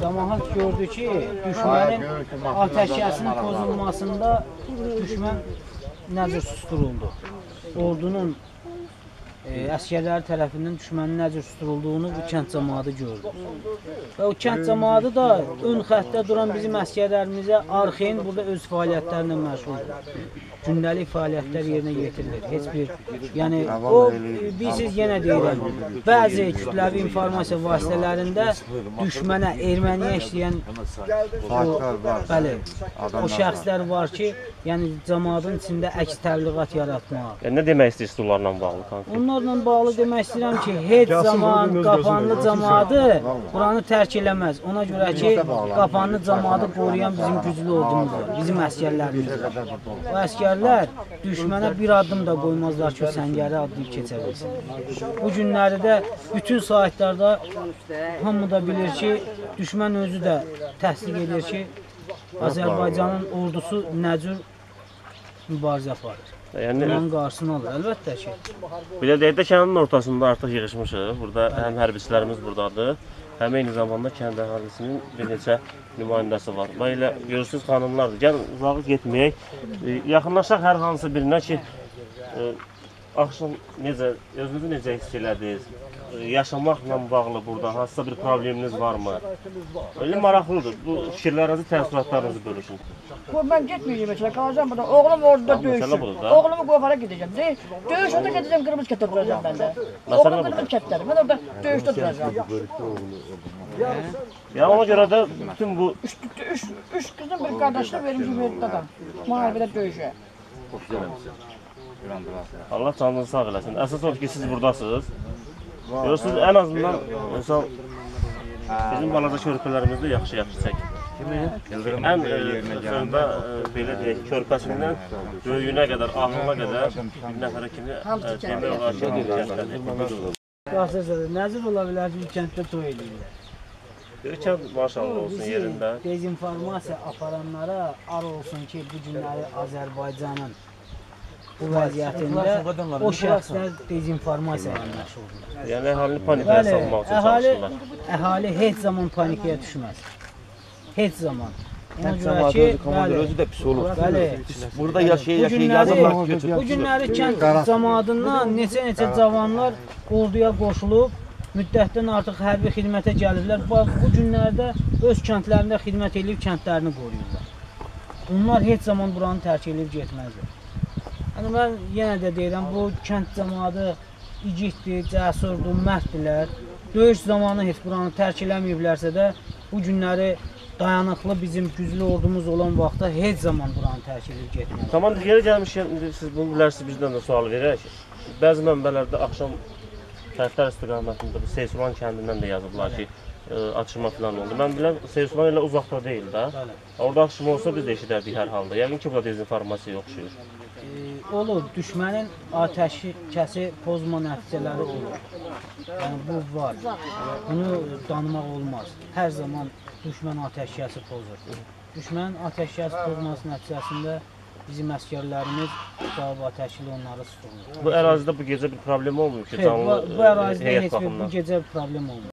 Cəmaət gördü ki, düşmənin atəşkəsinin pozulmasında düşmən nəzər susturuldu. Ordunun e, əskərləri tərəfindən düşmənin nəzər susturulduğunu bu kənd cəmaatı gördü. Və o kənd cəmaatı da ön xəttdə duran bizim əskərlərimizə arxeyin burada öz fəaliyyətlərlə məşğuldur. Gündəlik fəaliyyətlər yerinə yetirilir. Heç bir, yəni o bilirsiniz yenə deyirəm, bəzi kütləvi informasiya vasitələrində düşmənə, erməniyə işləyən o, bəli, o şəxslər var ki, yəni cəmaatın içində əks təbliğat yaratmaq. Yəni, nə demək istəyirsiniz onlarla bağlı konkret? Onlarla bağlı demək istəyirəm ki, heç zaman qapanlı cəmaatı buranı tərk eləməz. Ona görə ki, qapanlı cəmaatı qoruyan bizim güclü ordumuzdur, bizim əskərlərimizdir. O əskərlər düşmənə bir addım da qoymazlar ki, səngəri adlayıb keçə bilsin. Bu günləri də bütün saytlarda hamı da bilir ki, düşmən özü də təsdiq edir ki, Azərbaycanın ordusu nə cür mübarizə aparır. Yəni, Bunun qarşısını alır, əlbəttə ki. belə deyək də kəndin ortasında artıq yığışmışıq. Burada həm hərbiçilərimiz buradadır, həm eyni zamanda kənd əhalisinin bir neçə nümayəndəsi var. Və elə görürsüz xanımlardır. Gəlin uzağa getməyək. E, Yaxınlaşaq hər hansı birinə ki, e, axşam necə, özünüzü necə hiss elədiniz? E, Yaşamaqla bağlı burada hansısa bir probleminiz varmı? Elə maraqlıdır. Bu fikirlərinizi, təəssüratlarınızı bölüşün. Bu ben gitmeyeceğim mesela kalacağım burada. Oğlum orada burada. Oğlumu kuaföre gideceğim. De, dövüş orada gideceğim kırmızı kete duracağım ben de. Mesela Oğlum kırmızı ketler. Ben orada dövüşte duracağım. Ya ona görə də bütün bu Üç, üç, üç kızım bir kardeşim vermişim verdi adam. Muharebede dövüşe. Allah canınızı sağ eləsin. Əsas odur ki, siz buradasınız. Görürsünüz, ən azından misal bizim balaca körpələrimiz də yaxşı-yaxşı çəkir. Ən e, sonda e, belə deyək, körpəsindən böyüyünə qədər, ağlına qədər bir nəfərə kimi e, demək olar ki, kəndlədir. Da nəzir ola bilər ki, kənddə toy edirlər. Kənd maşallah olsun yerində. dezinformasiya aparanlara ar olsun ki, bu günləri Azərbaycanın bu vəziyyətində o şəxslər dezinformasiya ilə məşğuldur. Yəni əhalini panikaya salmaq üçün əhali, çalışırlar. əhali heç zaman panikaya düşməz. Heç zaman. Ona görə ki, özü, komandir özü də pis olur. Bəli. Burada yaşaya yaşaya yazırlar götür. bu günləri kənd cəmaatından neçə-neçə cavanlar orduya qoşulub, müddətdən artıq hərbi xidmətə gəliblər. Bax, bu günlərdə öz kəndlərində xidmət edib kəndlərini qoruyurlar. Onlar heç zaman buranı tərk edib getməzlər. Yəni mən yenə də deyirəm, bu kənd cəmaatı igiddir, cəsurdur, mərddirlər. Döyüş zamanı heç buranı tərk eləməyiblərsə də bu günləri dayanıqlı bizim güclü ordumuz olan vaxtda heç zaman buranı tərk edib getməz. Komandir yeri gəlmişkən siz bunu bilərsiniz bizdən də sual verək. Bəzi mənbələrdə axşam Tərtər istiqamətində bu Seysulan kəndindən də yazıblar ki, ə, açılma falan oldu. Mən bilən Seysulan elə uzaqda deyil də. Orada axşam olsa biz də eşidərdik hər halda. Yəqin ki, bu da dezinformasiya oxşuyur. Olur, düşmənin atəşi kəsi pozma nəticələri olur. Yəni bu var. Bunu danmaq olmaz. Hər zaman düşmən atəşkəsi pozur. Düşmənin atəşkəsi pozması nəticəsində bizim əskərlərimiz cavab atəşli onları sıxılır. Bu ərazidə bu gecə bir problem olmuyor ki, Xeyr, bu, canlı bu ərazidə heyət heç bir bu baxımından. gecə problem olmur.